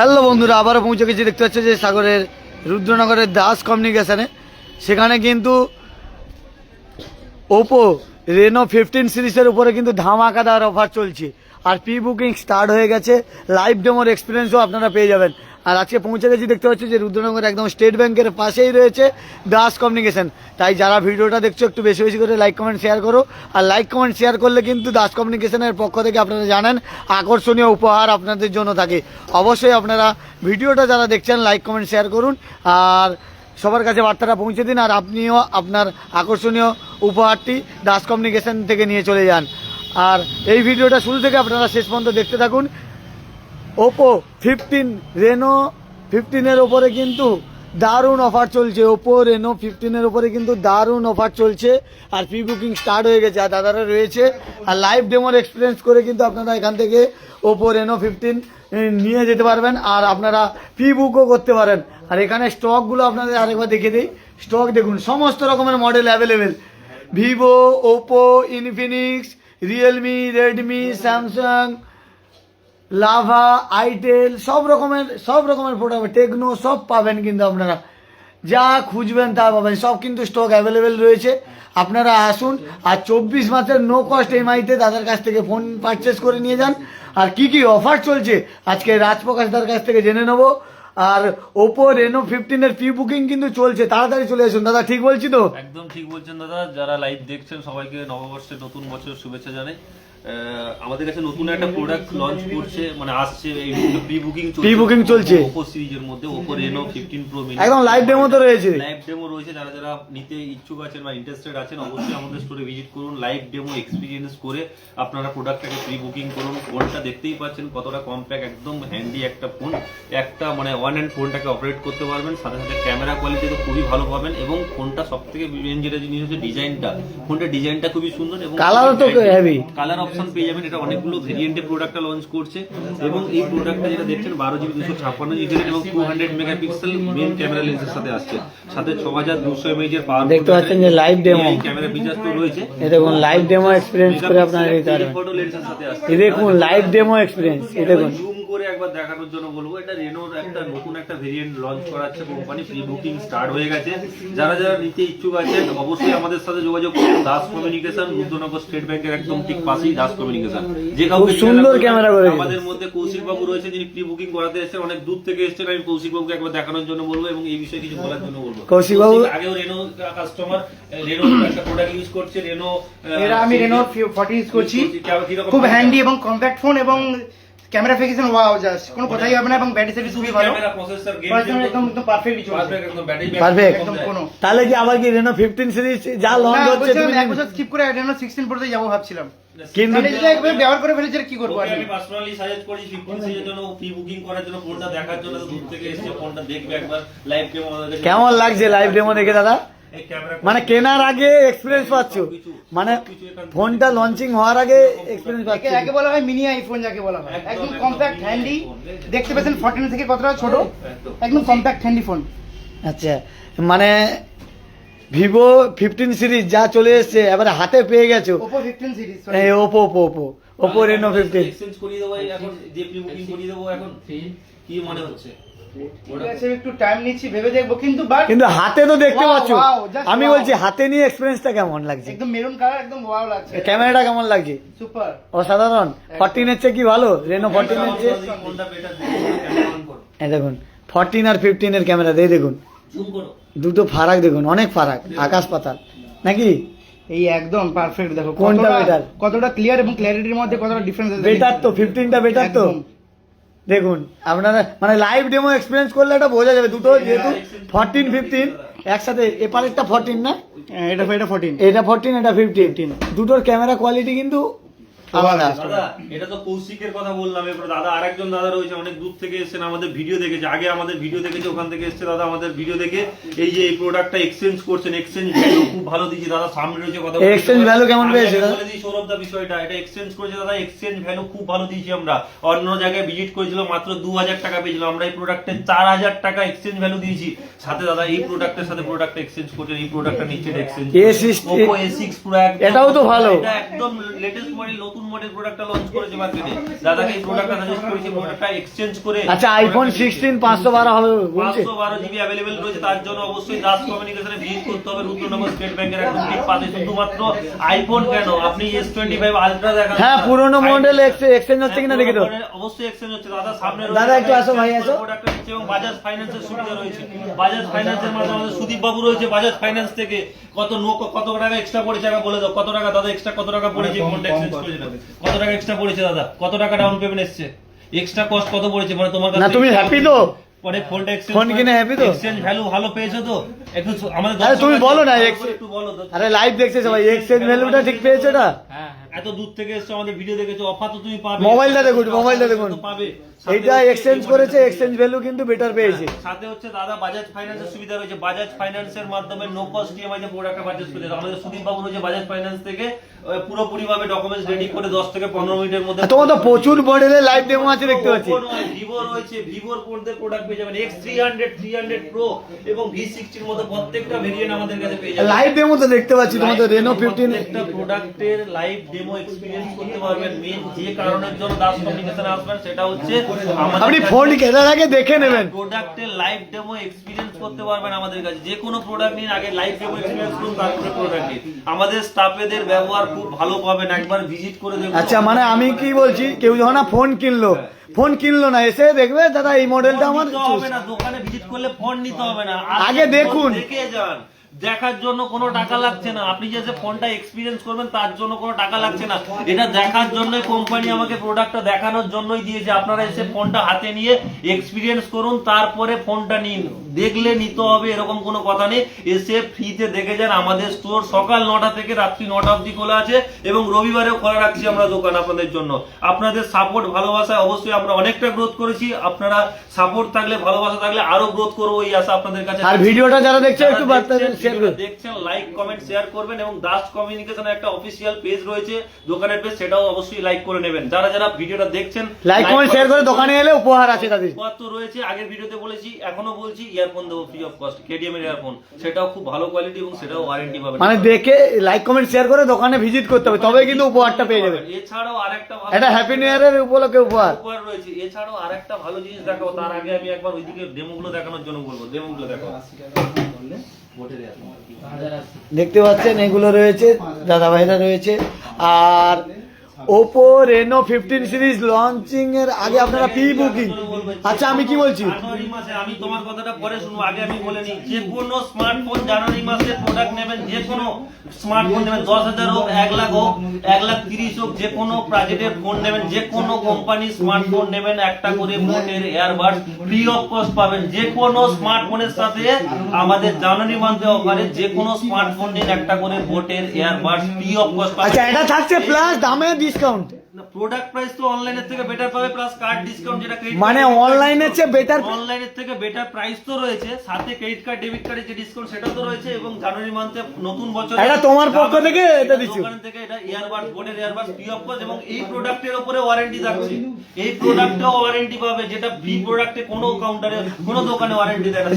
Hello বন্ধুরা, আবারও পৌঁছে গেছি। দেখতে পাচ্ছ যে সাগরের, রুদ্রনগরের দাস কমিউনিকেশনে সেখানে কিন্তু ওপো রেনো ফিফটিন সিরিজের উপরে কিন্তু ধামাকাদার অফার চলছে। আর প্রি বুকিং স্টার্ট হয়ে গেছে। লাইভ ডেমোর এক্সপিরিয়েন্সও আপনারা পেয়ে যাবেন। আর আজকে পৌঁছে গেছি, দেখতে পাচ্ছি যে রুদ্রনগর একদম স্টেট ব্যাংকের পাশেই রয়েছে দাস কমিউনিকেশন। তাই যারা ভিডিওটা দেখছ, একটু বেশি বেশি করে লাইক, কমেন্ট শেয়ার করো। আর লাইক, কমেন্ট শেয়ার করলে কিন্তু দাস কমিউনিকেশনের পক্ষ থেকে আপনারা জানেন, আকর্ষণীয় উপহার আপনাদের জন্য থাকে। অবশ্যই আপনারা ভিডিওটা যারা দেখছেন, লাইক, কমেন্ট শেয়ার করুন। আর সবার কাছে বার্তাটা পৌঁছে দিন, আর আপনিও আপনার আকর্ষণীয় উপহারটি দাস কমিউনিকেশন থেকে নিয়ে চলে যান। আর এই ভিডিওটা শুরু থেকে আপনারা শেষ পর্যন্ত দেখতে থাকুন। ওপো ফিফটিন রেনো ফিফটিনের ওপরে কিন্তু দারুণ অফার চলছে। ওপো রেনো ফিফটিনের ওপরে কিন্তু দারুণ অফার চলছে। আর প্রি বুকিং স্টার্ট হয়ে গেছে। আর দাদারা রয়েছে। আর লাইভ ডেমোর এক্সপিরিয়েন্স করে কিন্তু আপনারা এখান থেকে ওপো রেনো ফিফটিন নিয়ে যেতে পারবেন। আর আপনারা প্রি বুকও করতে পারেন। আর এখানে স্টকগুলো আপনাদের আরেকবার দেখে দিই। স্টক দেখুন, সমস্ত রকমের model available Vivo Oppo Infinix Realme Redmi Samsung Lava, itel, সব রকমের সব রকমের প্রোডাক্ট টেকনো, সব পাবেন কিন্তু আপনারা। যা খুঁজবেন তা পাবেন। সব কিন্তু স্টক অ্যাভেলেবেল রয়েছে। আপনারা আসুন আর চব্বিশ মাসের নো কস্ট এমআইতে তাদের কাছ থেকে ফোন পারচেস করে নিয়ে যান। আর কি কি অফার চলছে, আজকে রাজপ্রকাশ দার কাছ থেকে জেনে নেব। আর ওপো রেনো ফিফটিনের প্রি বুকিং কিন্তু চলছে। তাড়াতাড়ি চলে আসুন। দাদা, ঠিক বলছি তো? একদম ঠিক বলছেন দাদা। যারা লাইভ দেখছেন, সবাইকে নববর্ষের নতুন বছর শুভেচ্ছা জানাই। আমাদের কাছে নতুন একটা প্রোডাক্ট লঞ্চ করছে মানে আসছে এই প্রি বুকিং Pre-booking চলছে। ওপো সিরিজের মধ্যে Oppo Reno fifteen pro mini একদম লাইভ ডেমো তো রয়েছে। লাইভ ডেমো রয়েছে যারা যারা নিতে ইচ্ছুক আছেন বা ইন্টারেস্টেড আছেন অবশ্যই আমাদের স্টোরে ভিজিট করুন। লাইভ ডেমো এক্সপিরিয়েন্স করে আপনারা প্রোডাক্টটাকে প্রি বুকিং করুন। ফোনটা দেখতেই পাচ্ছেন কতটা কম্প্যাক্ট একদম হ্যান্ডি একটা ফোন একটা মানে ওয়ান হ্যান্ড ফোনটাকে অপারেট করতে পারবেন সাথে সাথে ক্যামেরা কোয়ালিটি তো খুবই ভালো পাবেন এবং ফোনটা সব থেকে মেন যেটা জিনিস হচ্ছে ডিজাইনটা ফোনটার ডিজাইনটা খুবই সুন্দর এবং কালার তো হেভি কালার অপশন পেয়ে যাবেন। এটা অনেকগুলো ভেরিয়েন্টে প্রোডাক্টটা লঞ্চ করছে। এবং এই প্রোডাক্টটা যেটা দেখছেন বারো জিবি দুশো ছাপ্পান্ন জিবি এবং two hundred megapixel main camera লেন্সের সাথে আসছে। সাথে ছ হাজার দুশো এমএইচ এর পাওয়ার দেখতে পাচ্ছেন যে লাইভ ডেমো ক্যামেরা ফিচার তো রয়েছে। এ দেখুন লাইভ ডেমো এক্সপিরিয়েন্স করে আপনারা নিতে পারবেন। ফটো লেন্সের সাথে আসছে। এই দেখুন লাইভ ডেমো এক্সপিরিয়েন্স এই দেখুন। করে একবার দেখানোর জন্য বলব এটা রেনোর একটা নতুন একটা ভেরিয়েন্ট লঞ্চ করাচ্ছে কোম্পানি প্রি বুকিং স্টার্ট হয়ে গেছে। যারা যারা নিতে ইচ্ছুক আছেন অবশ্যই আমাদের সাথে যোগাযোগ করুন। দাস কমিউনিকেশন রুদ্রনগর স্টেট ব্যাংকের একদম ঠিক পাশেই দাস কমিউনিকেশন যে কাউকে সুন্দর ক্যামেরা করে আমাদের মধ্যে কৌশিক বাবু রয়েছে যিনি প্রি বুকিং করাতে এসেছেন। অনেক দূর থেকে এসেছেন আমি কৌশিক বাবুকে একবার দেখানোর জন্য বলব এবং এই বিষয়ে কিছু বলার জন্য বলব। কৌশিক বাবু- আগেও রেনো কাস্টমার রেনো একটা প্রোডাক্ট ইউজ করছে রেনো এরা আমি রেনো ফর্টি ইউজ করছি। খুব হ্যান্ডি এবং কম্প্যাক্ট ফোন এবং ক্যামেরা ফিক্সেশন ওয়াও জাস্ট কোনো কথাই হবে না এবং ব্যাটারি সার্ভিস খুবই ভালো। ক্যামেরা প্রসেসর গেম একদম একদম পারফেক্টলি চলছে। পারফেক্ট একদম ব্যাটারি Perfect. একদম কোনো তাহলে কি আবার কি রেনো ফিফটিন সিরিজ যা লঞ্চ হচ্ছে তুমি এক বছর স্কিপ করে রেনো সিক্সটিন পড়তে যাব ভাবছিলাম। কিন্তু একবার ব্যবহার করে ফেলেছি কি করব আর আমি? পার্সোনালি সাজেস্ট করি 15 সিজের জন্য প্রি বুকিং করার জন্য ফোনটা দেখার জন্য তো দূর থেকে এসে ফোনটা দেখবে একবার লাইভ ডেমো কেমন লাগছে লাইভ ডেমো দেখে দাদা? মানে কেনার আগে এক্সপিরিয়েন্স পাচ্ছ। মানে ফোনটা লঞ্চিং হওয়ার আগে এক্সপিরিয়েন্স পাচ্ছ। একে একে বলা হয় মিনি আইফোন যাকে বলা হয়। একদম কম্প্যাক্ট হ্যান্ডি দেখতে পাচ্ছেন ফর্টিন থেকে কতটা? ছোট? একদম কম্প্যাক্ট হ্যান্ডি ফোন আচ্ছা মানে ভিভো ফিফটিন সিরিজ যা চলে এসছে এবারে হাতে পেয়ে গেছো। ওপো ফিফটিন সিরিজ এই Oppo Oppo Oppo Oppo Reno fifteen exchange করিয়ে দেবো এখন যে প্রি বুকিং করিয়ে দেবো এখন কি মনে হচ্ছে? একটু টাইম নিচ্ছি ভেবে দেখব। কিন্তু কিন্তু হাতে তো দেখতে পাচ্ছ। আমি বলছি হাতে নিয়ে এক্সপিরিয়েন্সটা কেমন লাগছে? একদম মেরুন কালার একদম ওয়াও লাগছে। ক্যামেরাটা কেমন লাগছে? সুপার অসাধারণ। ফোরটিনের চেয়ে কি ভালো? রেনো চেয়ে করো এই দেখুন ফোরটিন আর ফিফটিনের ক্যামেরা দিয়ে দেখুন। দুটো ফারাক দেখুন অনেক ফারাক আকাশ পাতাল। নাকি? এই একদম পারফেক্ট দেখো। কোনটা বেটার কতটা ক্লিয়ার এবং ক্ল্যারিটির মধ্যে কতটা ডিফারেন্স বেটার তো ফিফটিনটা বেটার তো। দেখুন আপনারা মানে লাইভ ডেমো এক্সপিরিয়েন্স করলে এটা বোঝা যাবে। দুটো যেহেতু ফর্টিন ফিফটিন একসাথে এপারেরটা ফোরটিন না? হ্যাঁ, এটা এটা 14 এটা ফর্টিন এটা ফিফটিন দুটোর ক্যামেরা কোয়ালিটি কিন্তু এটা তো কৌশিকের কথা বললাম এবার দাদা আরেকজন দাদা রয়েছে অনেক দূর থেকে এসেছেন আমাদের ভিডিও দেখেছে আগে আমাদের ভিডিও দেখেছে ওখান থেকে এসেছে দাদা আমাদের ভিডিও দেখে এই যে এই প্রোডাক্টটা এক্সচেঞ্জ করছেন এক্সচেঞ্জ ভ্যালু খুব ভালো দিয়েছে দাদা সামনে রয়েছে কথা বলতে Exchange কেমন পেয়েছে বলে দিই সৌরভ দা বিষয়টা এটা এক্সচেঞ্জ করেছে দাদা এক্সচেঞ্জ ভ্যালু খুব ভালো দিয়েছি আমরা। অন্য জায়গায় ভিজিট করেছিল মাত্র দু হাজার টাকা পেয়েছিল আমরা এই প্রোডাক্টে চার হাজার টাকা এক্সচেঞ্জ ভ্যালু দিয়েছি। সাথে দাদা এই প্রোডাক্টের সাথে প্রোডাক্টটা এক্সচেঞ্জ করছেন এই প্রোডাক্টটা নিচ্ছে exchange A6 Oppo A6 Pro একদম এটাও তো ভালো। এটা একদম লেটেস্ট মডেল নতুন নতুন মডেল প্রোডাক্টটা লঞ্চ করেছে মার্কেটে দাদাকে এই প্রোডাক্টটা সাজেস্ট করেছে প্রোডাক্টটা এক্সচেঞ্জ করে আচ্ছা আইফোন সিক্সটিন পাঁচশো বারো হবে বলছে। পাঁচশো বারো জিবি অ্যাভেলেবেল রয়েছে তার জন্য অবশ্যই দাস কমিউনিকেশনে ভিজিট করতে হবে। রুদ্রনগর স্টেট ব্যাংকের একদম ঠিক পাশে শুধুমাত্র আইফোন কেন? আপনি এস টোয়েন্টি ফাইভ আলট্রা দেখান। হ্যাঁ পুরোনো মডেল এক্সচেঞ্জ হচ্ছে কিনা দেখি অবশ্যই এক্সচেঞ্জ হচ্ছে দাদা সামনে দাদা, একটু আসো ভাই, আসো। প্রোডাক্ট নিচ্ছে এবং বাজাজ ফাইন্যান্সের সুবিধা রয়েছে। বাজাজ ফাইন্যান্সের মাধ্যমে আমাদের সুদীপ বাবু রয়েছে বাজাজ ফাইন্যান্স থেকে। কত নো কত টাকা এক্সট্রা পড়েছে বলে দাও। কত টাকা দাদা এক্সট্রা কত টাকা পড়েছে ফোনটা এক্সচেঞ্জ করেছিল কত টাকা এক্সট্রা পড়েছে দাদা? কত টাকা ডাউন পেমেন্ট এসছে? এক্সট্রা কস্ট কত পড়েছে? মানে তোমার কাছে না তুমি হ্যাপি তো? পরে ফোনটা এক্সচেঞ্জ ফোন কিনে হ্যাপি তো? এক্সচেঞ্জ ভ্যালু ভালো পেয়েছ তো? একটু আমাদের আরে তুমি বলো না, একটু বলো আরে লাইভ দেখছে সবাই। এক্সচেঞ্জ ভ্যালুটা ঠিক পেয়েছ না এত দূর থেকে এসছো আমাদের ভিডিও দেখেছ অফার তো তুমি পাবে। মোবাইলটা দেখুন, মোবাইলটা দেখুন। পাবে। হচ্ছে এক্সচেঞ্জ করেছে এক্সচেঞ্জ ভ্যালু কিন্তু বেটার পেয়েছে। সাথে হচ্ছে দাদা বাজাজ ফাইন্যান্সের সুবিধা রয়েছে। বাজাজ ফাইন্যান্সের মাধ্যমে নো কস্ট ইএমআই যে প্রোডাক্টটা পারচেজ করতে আমাদের সুদীপ বাবু রয়েছে বাজাজ ফাইন্যান্স থেকে পুরোপুরি ভাবে ডকুমেন্টস রেডি করে 10 থেকে 15 মিনিটের মধ্যে তোমার তো প্রচুর মডেলের লাইভ ডেমো আছে দেখতে পাচ্ছি। ভিভো রয়েছে ভিভোর মধ্যে প্রোডাক্ট পেয়ে যাবেন। X three hundred three hundred pro এবং ভি সিক্সটির মধ্যে প্রত্যেকটা ভেরিয়েন্ট আমাদের কাছে পেয়ে যাবেন। লাইভ ডেমো তো দেখতে পাচ্ছি তোমার তো রেনো ফিফটিন একটা প্রোডাক্টের লাইভ ডেমো এক্সপিরিয়েন্স করতে পারবেন। মেন যে কারণের জন্য দাস কমিউনিকেশনে আসবেন সেটা হচ্ছে আপনি ফোন কেনার আগে দেখে নেবেন। প্রোডাক্টের লাইভ ডেমো এক্সপিরিয়েন্স করতে পারবেন আমাদের কাছে। যে কোনো প্রোডাক্ট নিন আগে লাইভ ডেমো এক্সপিরিয়েন্স করুন তারপরে প্রোডাক্ট নিন। আমাদের স্টাফেদের ব্যবহার খুব ভালো পাবেন একবার ভিজিট করে দেখুন। আচ্ছা মানে আমি কি বলছি কেউ যখন না ফোন কিনলো ফোন কিনলো না এসে দেখবে দাদা এই মডেলটা আমার হবে না দোকানে ভিজিট করলে ফোন নিতে হবে না। আগে দেখুন। দেখে যান। দেখার জন্য কোনো টাকা লাগছে না। আপনি যে ফোনটা এক্সপিরিয়েন্স করবেন তার জন্য কোনো টাকা লাগছে না। এটা দেখার জন্য কোম্পানি আমাকে প্রোডাক্টটা দেখানোর জন্যই দিয়েছে। আপনারা এসে ফোনটা হাতে নিয়ে এক্সপিরিয়েন্স করুন তারপরে ফোনটা নিন। দেখলে নিতে হবে এরকম কোনো কথা নেই। এসে ফ্রিতে দেখে যান আমাদের স্টোর সকাল নটা থেকে রাত্রি নটা অবধি খোলা আছে এবং রবিবারেও খোলা রাখছি আমরা দোকান আপনাদের জন্য। আপনাদের সাপোর্ট ভালোবাসায় অবশ্যই আমরা অনেকটা গ্রোথ করেছি। আপনারা সাপোর্ট থাকলে ভালোবাসা থাকলে আরও গ্রোথ করব এই আশা আপনাদের কাছে আর ভিডিওটা যারা দেখছে একটু দেখছেন, শেয়ার করুন। দেখছেন লাইক কমেন্ট শেয়ার করবেন এবং দাস কমিউনিকেশনের একটা অফিসিয়াল পেজ রয়েছে। দোকানের পেজ সেটাও অবশ্যই লাইক করে নেবেন। যারা যারা ভিডিওটা দেখছেন লাইক কমেন্ট শেয়ার করে দোকানে এলে উপহার আছে তাদের। উপহার তো রয়েছে আগের ভিডিওতে বলেছি এখনও বলছি ইয়ারফোন দেবো ফ্রি অফ কস্ট কেডিএম এর ইয়ারফোন সেটাও খুব ভালো কোয়ালিটি এবং সেটাও ওয়ারেন্টি পাবেন। মানে দেখে লাইক কমেন্ট শেয়ার করে দোকানে ভিজিট করতে হবে তবে কিন্তু উপহারটা পেয়ে যাবে। এছাড়াও আরেকটা ভালো এটা হ্যাপি নিউ ইয়ারের উপলক্ষে উপহার। উপহার রয়েছে। এছাড়াও আরেকটা ভালো জিনিস দেখাবো তার আগে আমি একবার ওইদিকে ডেমোগুলো দেখানোর জন্য বলব। ডেমোগুলো দেখাবো দেখতে পাচ্ছেন, এগুলো রয়েছে দাদা ভাইরা রয়েছে। আর Oppo Reno fifteen series launching এর আগে আপনারা প্রি বুকিং আচ্ছা আমি কি বলছি? জানুয়ারি মাসে আমি তোমার কথাটা পরে শুনব আগে আমি বলে নিই। যে কোনো স্মার্টফোন জানুয়ারি মাসে প্রোডাক্ট নেবেন যে কোনো স্মার্টফোন নেবেন দশ হাজার হোক এক লাখ হোক এক লাখ তিরিশ হোক যে কোনো বাজেটের ফোন নেবেন যে কোনো কোম্পানির স্মার্টফোন নেবেন একটা করে বোটের এয়ারবাড ফ্রি অফ কস্ট পাবেন। যে কোনো স্মার্টফোনের সাথে আমাদের জানুয়ারি মাসে অফারে যে কোনো স্মার্টফোন নিন একটা করে বোটের এয়ারবাড ফ্রি অফ কস্ট পাবেন। আচ্ছা এটা থাকছে প্লাস দামে ডিসকাউন্ট প্রোডাক্ট প্রাইস তো অনলাইনের থেকে বেটার পাবে প্লাস কার্ড ডিসকাউন্ট যেটা মানে অনলাইনের চেয়ে বেটার অনলাইনের থেকে বেটার প্রাইস তো রয়েছে সাথে ক্রেডিট কার্ড ডেবিট কার্ডের যে ডিসকাউন্ট সেটা তো রয়েছে এবং জানুয়ারি মান্থে নতুন বছর এটা তোমার পক্ষ থেকে এটা দিচ্ছ। দোকান থেকে এটা ইয়ারবাড বোর্ডের ইয়ারবাড ফ্রি অফ কস্ট এবং এই প্রোডাক্টের উপরে ওয়ারেন্টি থাকছে। এই ওয়ারেন্টি পাবে যেটা ভি প্রোডাক্টে কোনো কাউন্টারে কোনো দোকানে ওয়ারেন্টি দেয় না।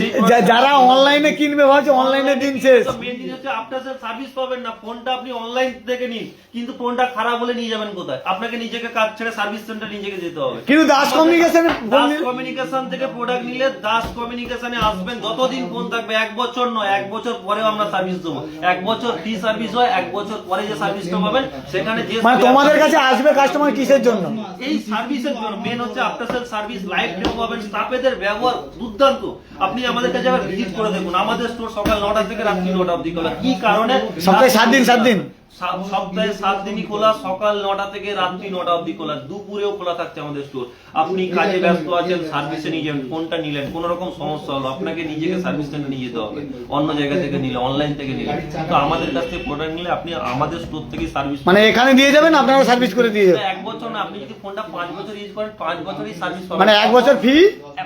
যারা অনলাইনে কিনবে ভাবছে অনলাইনে দিন শেষ। মেন জিনিস হচ্ছে আফটার সার্ভিস পাবেন না ফোনটা আপনি অনলাইন থেকে নিন কিন্তু ফোনটা খারাপ হলে নিয়ে যাবেন কোথায়? আপনাকে নিজেকে কাজ ছেড়ে সার্ভিস সেন্টার নিজেকে যেতে হবে। কিন্তু দাস কমিউনিকেশন দাস কমিউনিকেশন থেকে প্রোডাক্ট নিলে দাস কমিউনিকেশনে আসবেন যতদিন ফোন থাকবে এক বছর নয় এক বছর পরেও আমরা সার্ভিস দেবো। এক বছর ফ্রি সার্ভিস হয় এক বছর পরে যে সার্ভিসটা পাবেন সেখানে যে মানে তোমাদের কাছে আসবে কাস্টমার কিসের জন্য? এই সার্ভিসের জন্য মেন হচ্ছে after sale service live demo পাবেন স্টাফেদের ব্যবহার দুর্দান্ত। আপনি আমাদের কাছে আবার ভিজিট করে দেখুন। আমাদের স্টোর সকাল নটা থেকে রাত্রি নটা অবধি খোলা। কি কারণে? সপ্তাহে সাত দিন, সাত দিন? সপ্তাহে সাত দিনই খোলা সকাল নটা থেকে রাত্রি নটা অবধি খোলা দুপুরেও খোলা থাকছে আমাদের স্টোর আপনি কাজে ব্যস্ত আছেন সার্ভিসে নিয়ে যাবেন ফোনটা নিলেন কোন রকম সমস্যা হলো আপনাকে নিজেকে সার্ভিস সেন্টার নিয়ে যেতে হবে। অন্য জায়গা থেকে নিলে অনলাইন থেকে নিলে। তো আমাদের কাছ থেকে প্রোডাক্ট নিলে আপনি আমাদের স্টোর থেকে সার্ভিস মানে এখানে দিয়ে যাবেন আপনারা সার্ভিস করে দিয়ে যাবেন? এক বছর না আপনি যদি ফোনটা পাঁচ বছর ইউজ করেন পাঁচ বছরই সার্ভিস পাবেন। মানে এক বছর ফ্রি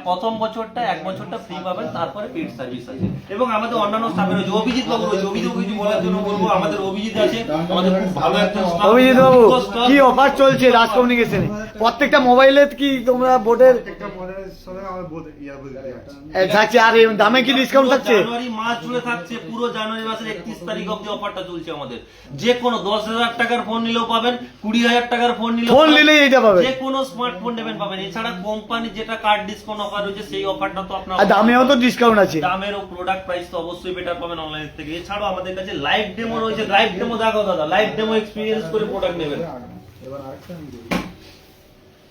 প্রথম বছরটা এক বছরটা ফ্রি পাবেন তারপরে পেড সার্ভিস আছে। এবং আমাদের অন্যান্য রয়েছে অভিজিৎ বাবু রয়েছে অভিজিৎ অভিজিৎ বলার জন্য বলব আমাদের অভিজিৎ আছে। অভিজিৎ বাবু কি অফার চলছে রাজ কমিউনিকেশনে প্রত্যেকটা মোবাইলে কি তোমরা বোর্ডের থাকছে আর দামে কি ডিসকাউন্ট থাকছে? জানুয়ারি মাস জুড়ে থাকছে পুরো জানুয়ারি মাসের একত্রিশ তারিখ অব্দি অফারটা চলছে আমাদের। যে কোনো দশ হাজার টাকার ফোন নিলেও পাবেন কুড়ি হাজার টাকার ফোন নিলেও ফোন পাবেন। নিলেই এইটা পাবে যে কোনো স্মার্টফোন নেবেন পাবেন। এছাড়া কোম্পানি যেটা কার্ড ডিসকাউন্ট অফার রয়েছে সেই অফারটা তো আপনার দামেও তো ডিসকাউন্ট আছে। দামেরও প্রোডাক্ট প্রাইস তো অবশ্যই বেটার পাবেন অনলাইন থেকে। এছাড়াও আমাদের কাছে লাইভ ডেমো রয়েছে। লাইভ ডেমো দেখো দাদা লাইভ ডেমো এক্সপিরিয়েন্স করে প্রোডাক্ট নেবেন।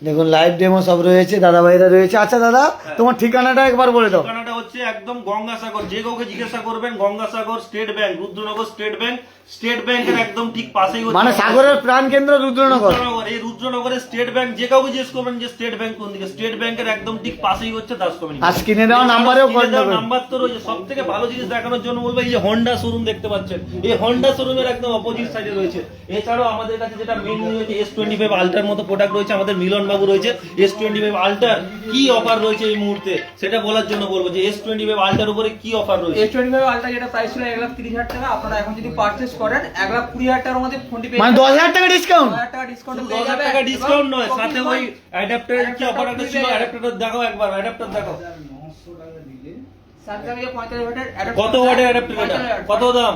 দেখুন লাইভ ডেমো সব রয়েছে দাদা ভাইরা রয়েছে। আচ্ছা দাদা তোমার ঠিকানাটা একবার বলে দাও। ঠিকানাটা হচ্ছে একদম গঙ্গাসাগর। যে কাউকে জিজ্ঞাসা করবেন Gangasagar state bank Rudranagar state bank. State ব্যাংকের একদম ঠিক পাশেই হচ্ছে মানে সাগরের প্রাণ কেন্দ্র রুদ্রনগর। রুদ্রনগর। এই রুদ্রনগরের স্টেট ব্যাংক যে কাউকে জিজ্ঞেস করবেন যে স্টেট ব্যাংক কোন দিকে স্টেট ব্যাংকের একদম ঠিক পাশেই হচ্ছে দাস কমিউনিটি আর স্ক্রিনে দেওয়া নাম্বারেও কল করবেন। নাম্বার তো রয়েছে। সবথেকে ভালো জিনিস দেখানোর জন্য বলব এই যে হন্ডা শোরুম দেখতে পাচ্ছেন। এই হন্ডা শোরুমের একদম অপোজিট সাইডে রয়েছে। এছাড়াও আমাদের কাছে যেটা মেন রয়েছে এস টোয়েন্টি ফাইভ আল্টার মতো প্রোডাক্ট রয়েছে আমাদের মিলন বাবু রয়েছে এস টোয়েন্টি ফাইভ আল্টার কি অফার রয়েছে এই মুহূর্তে? সেটা বলার জন্য বলব যে এস টোয়েন্টি ফাইভ আল্টার উপরে কি অফার রয়েছে? এস টোয়েন্টি ফাইভ আলট্রা যেটা প্রাইস ছিল এক লাখ তিরিশ হাজার টাকা আপনারা এখন যদি পারচেস করেন এক লাখ কুড়ি হাজার টাকার মধ্যে ফোনটি পেয়ে মানে দশ হাজার টাকা ডিসকাউন্ট দশ হাজার টাকা ডিসকাউন্ট দশ হাজার টাকা ডিসকাউন্ট নয় সাথে ওই অ্যাডাপ্টারের কি অফার একটা ছিল? অ্যাডাপ্টারটা দেখাও একবার অ্যাডাপ্টার ওয়াটের কত ওয়াটের অ্যাডাপ্টার কত দাম?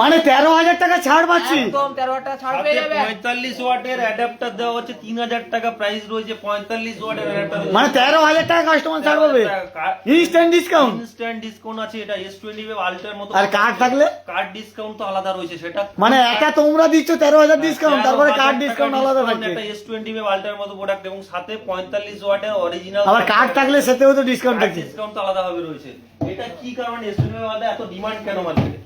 মানে তেরো হাজার টাকা ছাড় পাচ্ছি। পঁয়তাল্লিশ ওয়াটের অ্যাডাপ্টার দেওয়া হচ্ছে তিন হাজার টাকা প্রাইস রয়েছে পঁয়তাল্লিশ ওয়াটের অ্যাডাপ্টার মানে তেরো হাজার টাকা কাস্টমার ছাড় পাবে। ইনস্ট্যান্ট ডিসকাউন্ট ইনস্ট্যান্ট ডিসকাউন্ট আছে এটা এস টোয়েন্টি আল্টার মতো আর card থাকলে? কার্ড ডিসকাউন্ট তো আলাদা রয়েছে সেটা মানে একা তোমরা দিচ্ছ তেরো হাজার ডিসকাউন্ট তারপরে কার্ড ডিসকাউন্ট আলাদা থাকছে একটা এস টোয়েন্টি আল্টার মতো প্রোডাক্ট এবং সাথে পঁয়তাল্লিশ ওয়াটের অরিজিনাল আবার কার্ড থাকলে সেতেও তো ডিসকাউন্ট থাকছে। ডিসকাউন্ট তো আলাদা ভাবে রয়েছে। এটা কি কারণে এস টোয়েন্টি এত ডিমান্ড কেন মার্কেটে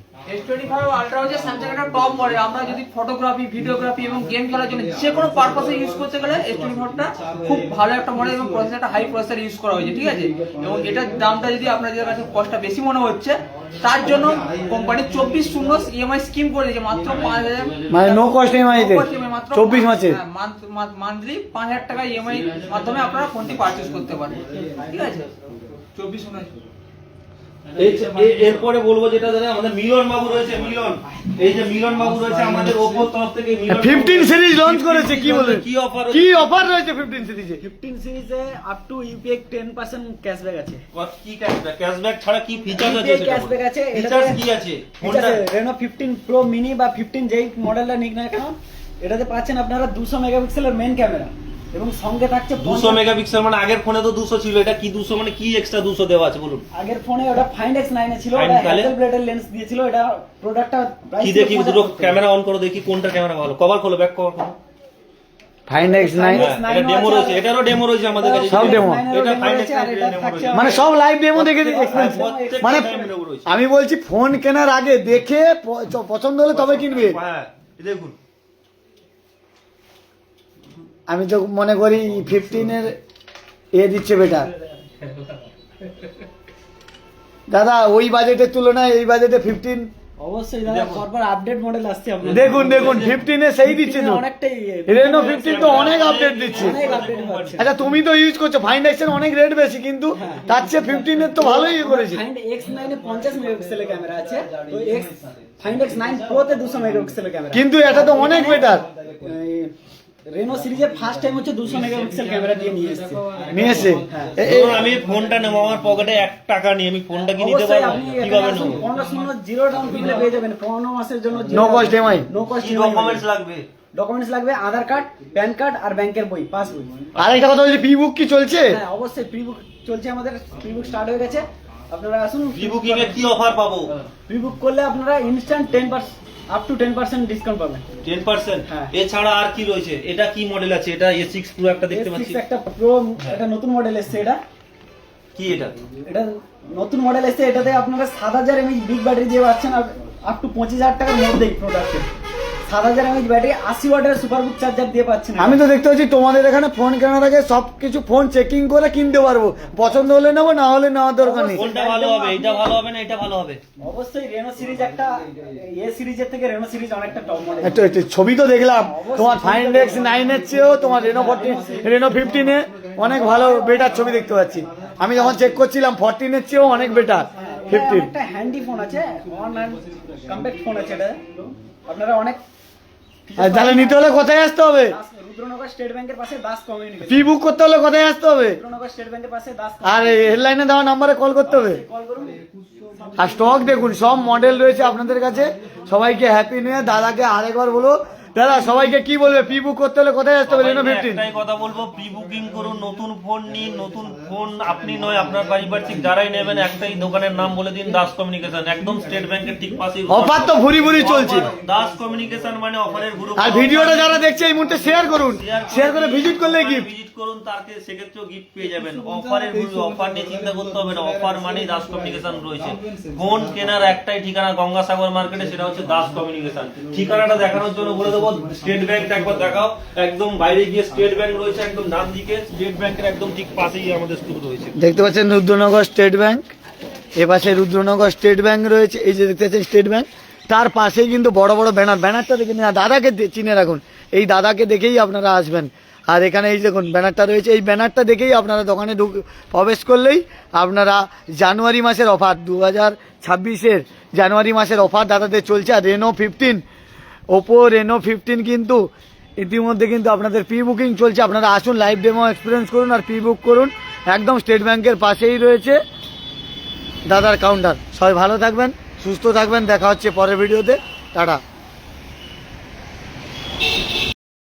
টোয়েন্টি ফাইভ আলট্রা হচ্ছে স্যামসাং একটা টপ মডেল আমরা যদি ফটোগ্রাফি ভিডিওগ্রাফি এবং গেম খেলার জন্য যে কোনো পারপাসে ইউজ করতে গেলে এস টোয়েন্টি ফাইভটা খুব ভালো একটা মডেল এবং প্রসেসরটা হাই প্রসেসর ইউজ করা হয়েছে ঠিক আছে? এবং এটার দামটা যদি আপনাদের কাছে কষ্টটা বেশি মনে হচ্ছে তার জন্য কোম্পানি চব্বিশ শূন্য ইএমআই স্কিম করে দিয়েছে মাত্র পাঁচ হাজার মানে নো কস্ট ইএমআইতে চব্বিশ মাসে? মান্থলি পাঁচ হাজার টাকা ইএমআই মাধ্যমে আপনারা ফোনটি পারচেস করতে পারেন ঠিক আছে? চব্বিশ শূন্য এই- এ- এরপরে বলব যেটা দাদা আমাদের মিলন বাবু রয়েছে মিলন। এই যে মিলন বাবু রয়েছে আমাদের ওপর তরফ থেকে মিলন সিরিজ লঞ্চ করেছে কি বলে? কি অফার কি অফার রয়েছে ফিফটিন সিরিজে ফিফটিন সিরিজে up to UPI ten percent cashback আছে। কি ক্যাশব্যাক ক্যাশব্যাক ছাড়া কি ফিচার আছে cashback আছে, ফিচার্স কি আছে? রেনো ফিফটিন প্রো মিনি বা ফিফটিন যেই মডেলটা নিক না কেন এটাতে পাচ্ছেন আপনারা দুশো মেগাপিক্সেলের মেন ক্যামেরা এবং সঙ্গে থাকছে দুশো মেগাপিক্সেল মানে আগের ফোনে তো দুশো ছিল এটা কি দুশো মানে কি এক্সট্রা দুশো দেওয়া আছে বলুন? আগের ফোনে ওটা ফাইন্ড এক্স নাইনে ছিল ওটা? ব্লেডের লেন্স দিয়েছিল এটা প্রোডাক্টটা কি দেখি দুটো ক্যামেরা অন করো দেখি কোনটা ক্যামেরা ভালো। কভার খোলো ব্যাক কভার খোলো। ফাইন এক্স নাইন এটা ডেমো রয়েছে এটারও ডেমো রয়েছে আমাদের কাছে সব demo। এটা ফাইন থাকছে মানে সব লাইভ ডেমো দেখে দিচ্ছে মানে আমি বলছি ফোন কেনার আগে দেখে প- পছন্দ হলে তবে কিনবে। হ্যাঁ দেখুন আমি তো মনে করি ফিফটিনের এ দিচ্ছে বেটার দাদা ওই বাজেটের তুলনায় এই বাজেটে ফিফটিন অবশ্যই দাদা পরপর আপডেট মডেল আসছে আপনার দেখুন দেখুন ফিফটিনে সেই দিচ্ছে তো। অনেকটাই রেনো ফিফটিন তো অনেক আপডেট দিচ্ছে। আচ্ছা তুমি তো ইউজ করছ অনেক রেট বেশি কিন্তু তার চেয়ে ফিফটিনের তো ভালোই ইয়ে করেছে। ফাইন্ড এক্স নাইনে পঞ্চাশ মেগাপিক্সেলের ক্যামেরা আছে তো এক্স ফাইন্ড এক্স নাইন প্রোতে দুশো মেগাপিক্সেলের ক্যামেরা কিন্তু এটা তো অনেক বেটার রেনো সিরিজের ফার্স্ট টাইম হচ্ছে দুশো মেগাপিক্সেল ক্যামেরা দিয়ে নিয়ে এসেছে। নিয়ে এসে এ- এ- ধরুন আমি ফোনটা নেব আমার পকেটে এক টাকা নিয়ে আমি ফোনটা কি নিতে পারব? আপনি কীভাবে শূন্য জিরো ডাউন পেমেন্টে পেয়ে যাবেন। পনেরো মাসের জন্য No cost EMI? No cost কি ডকুমেন্টস লাগবে? ডকুমেন্টস লাগবে আধার কার্ড প্যান কার্ড আর ব্যাংকের বই পাসবই আরেকটা কথা বলছি পি বুক কি চলছে? হ্যাঁ অবশ্যই প্রি বুক চলছে আমাদের। প্রি বুক স্টার্ট হয়ে গেছে। আপনারা আসুন প্রি বুকিং এ কি অফার পাবো? প্রি বুক করলে আপনারা instant ten percent up to ten percent discount পাবেন। টেন পার্সেন্ট হ্যাঁ। এছাড়া আর কি রয়েছে? এটা কি মডেল আছে? এটা এ সিক্স প্রো একটা দেখতে S6 পাচ্ছি। একটা প্রো একটা নতুন মডেল এসেছে এটা। কি এটা? এটা নতুন মডেল এসেছে। এটাতে আপনারা সাত হাজার এমএইচ বিগ ব্যাটারি দিয়ে পাচ্ছেন আপ টু পঁচিশ হাজার টাকার মধ্যেই প্রোডাক্টে সাত হাজার এমএইচ ব্যাটারি আশি ওয়াটের সুপার বুক চার্জার দিয়ে পাচ্ছেন আমি তো দেখতে পাচ্ছি তোমাদের এখানে ফোন কেনার আগে সব কিছু ফোন চেকিং করে কিনতে পারব। পছন্দ হলে নেব না হলে নেওয়ার দরকার নেই। কোনটা ভালো হবে এটা ভালো হবে না এটা ভালো হবে? অবশ্যই রেনো সিরিজ একটা এ সিরিজের থেকে রেনো সিরিজ অনেকটা টপ মডেল একটু একটু ছবি তো দেখলাম। তোমার ফাইন এক্স নাইনের চেয়েও তোমার রেনো ফোরটিন রেনো ফিফটিনে অনেক ভালো বেটার ছবি দেখতে পাচ্ছি। আমি যখন চেক করছিলাম ফোরটিনের চেয়েও অনেক বেটার ফিফটিন একটা হ্যান্ডি ফোন আছে অন হ্যান্ড কম্প্যাক্ট ফোন আছে এটা। আপনারা অনেক আর তাহলে নিতে হলে কোথায় আসতে হবে? রুদ্রনগর স্টেট ব্যাংকের পাশে দাস কমিউনিকেশন প্রি বুক করতে হলে কোথায় আসতে হবে? রুদ্রনগর স্টেট ব্যাংকের পাশে দাস আর হেডলাইনে দেওয়া নাম্বারে কল করতে হবে। কল করুন। আর স্টক দেখুন সব মডেল রয়েছে আপনাদের কাছে। সবাইকে হ্যাপি নিয়ে দাদাকে আরেকবার বলো দাদা সবাইকে কি বলবে? প্রি বুক করতে হলে কোথায় আসতে হবে? রেনো ফিফটিন একটাই কথা বলব প্রি বুকিং করুন নতুন ফোন নিন নতুন ফোন আপনি নয় আপনার পারিপার্শ্বিক যারাই নেবেন একটাই দোকানের নাম বলে দিন দাস কমিউনিকেশন একদম স্টেট ব্যাংকের ঠিক পাশেই অফার তো ভুরি ভুরি চলছে। দাস কমিউনিকেশন মানে অফারের গ্রুপ আর ভিডিওটা যারা দেখছে এই মুহূর্তে শেয়ার করুন। শেয়ার করে ভিজিট করলে গিফট ভিজিট করুন তাকে সেক্ষেত্রেও গিফট পেয়ে যাবেন। অফারের অফার নিয়ে চিন্তা করতে হবে না। অফার মানেই দাস কমিউনিকেশন রয়েছে। ফোন কেনার একটাই ঠিকানা গঙ্গাসাগর মার্কেটে সেটা হচ্ছে দাস কমিউনিকেশন ঠিকানাটা দেখানোর জন্য বলে দেবো স্টেট ব্যাংক একবার দেখাও। একদম বাইরে গিয়ে স্টেট ব্যাংক রয়েছে একদম ডান দিকে স্টেট ব্যাংকের একদম ঠিক পাশেই আমাদের স্কুল রয়েছে। দেখতে পাচ্ছেন রুদ্রনগর স্টেট ব্যাংক। এ পাশে রুদ্রনগর স্টেট ব্যাংক রয়েছে। এই যে দেখতে পাচ্ছেন স্টেট ব্যাংক। তার পাশেই কিন্তু বড় বড় ব্যানার। ব্যানারটা দেখে না দাদাকে চিনে রাখুন। এই দাদাকে দেখেই আপনারা আসবেন। আর এখানে এই দেখুন ব্যানারটা রয়েছে। এই ব্যানারটা দেখেই আপনারা দোকানে ঢুক প্রবেশ করলেই আপনারা জানুয়ারি মাসের অফার দু হাজার ছাব্বিশের জানুয়ারি মাসের অফার দাদাদের চলছে। আর Reno fifteen Oppo Reno fifteen কিন্তু ইতিমধ্যে কিন্তু আপনাদের প্রি বুকিং চলছে। আপনারা আসুন লাইভ ডেমো এক্সপিরিয়েন্স করুন আর প্রি বুক করুন। একদম স্টেট ব্যাংকের পাশেই রয়েছে দাদার কাউন্টার সবাই ভালো থাকবেন, সুস্থ থাকবেন। দেখা হচ্ছে পরের ভিডিওতে টাটা।